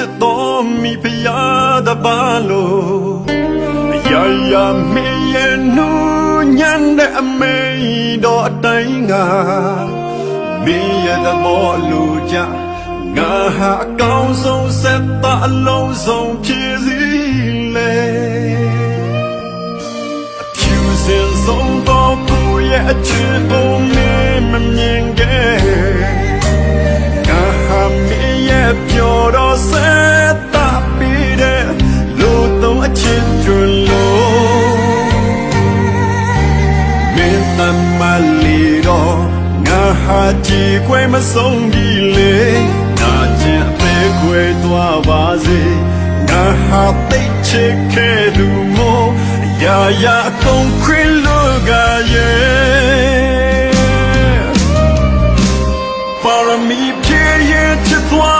ဆုံးကိုရဲ့ချစ်တော်မိဖုရားတပါလို့ရာရာမေရဲ့နူညံတဲ့အမေတော်အတိုင်းကမေရဲ့သဘောလူကြငါဟာအကောင်းဆုံးဆက်တာအလုံးစုံဖြည့်စည်းလေဖြူစင်ဆုံးတော့ကိုရဲ့အချ မဆုံးကြီးလေနာကျင်အသေးခွေသွားပါစေငါဟာသိတ်ချစ်ခဲ့သူမို့ရာရာအကုန်ခွေလို့ကရဲ့ပါရမီဖြည့်ရဲ့ချစ်သွား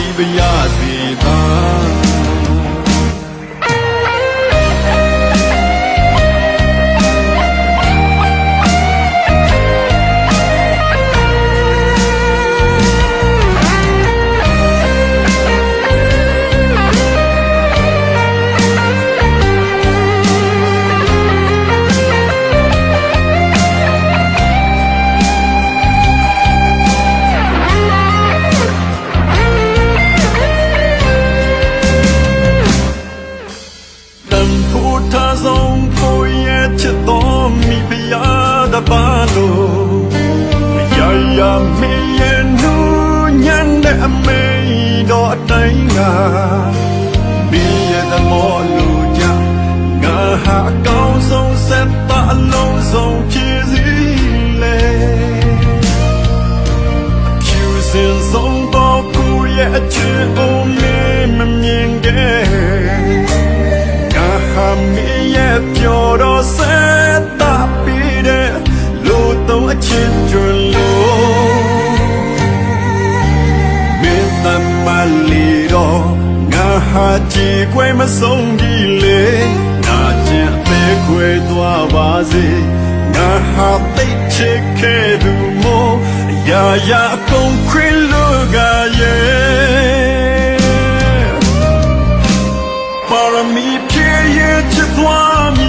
စီပါရစေသာ ထားဆုံးကိုရဲ့ချစ်တော်မိဖုရားတပါလို့ရာရာမေရဲ့နူညံတဲ့အမေတော်အတိုင်းကမင်းရဲ့သမောလူကြငါဟာအကောင်းဆုံးဆက်တာအလုံးစုံဖြည့်စ မဆုံးကြီးလေနာကျင်အသေးခွေသွားပါစေငါဟာသိတ်ချစ်ခဲ့သူမို့ရာရာအကုန်ခွေလို့ကရဲ့ပါရမီဖြည့်ရဲ့ချစ်သွားမ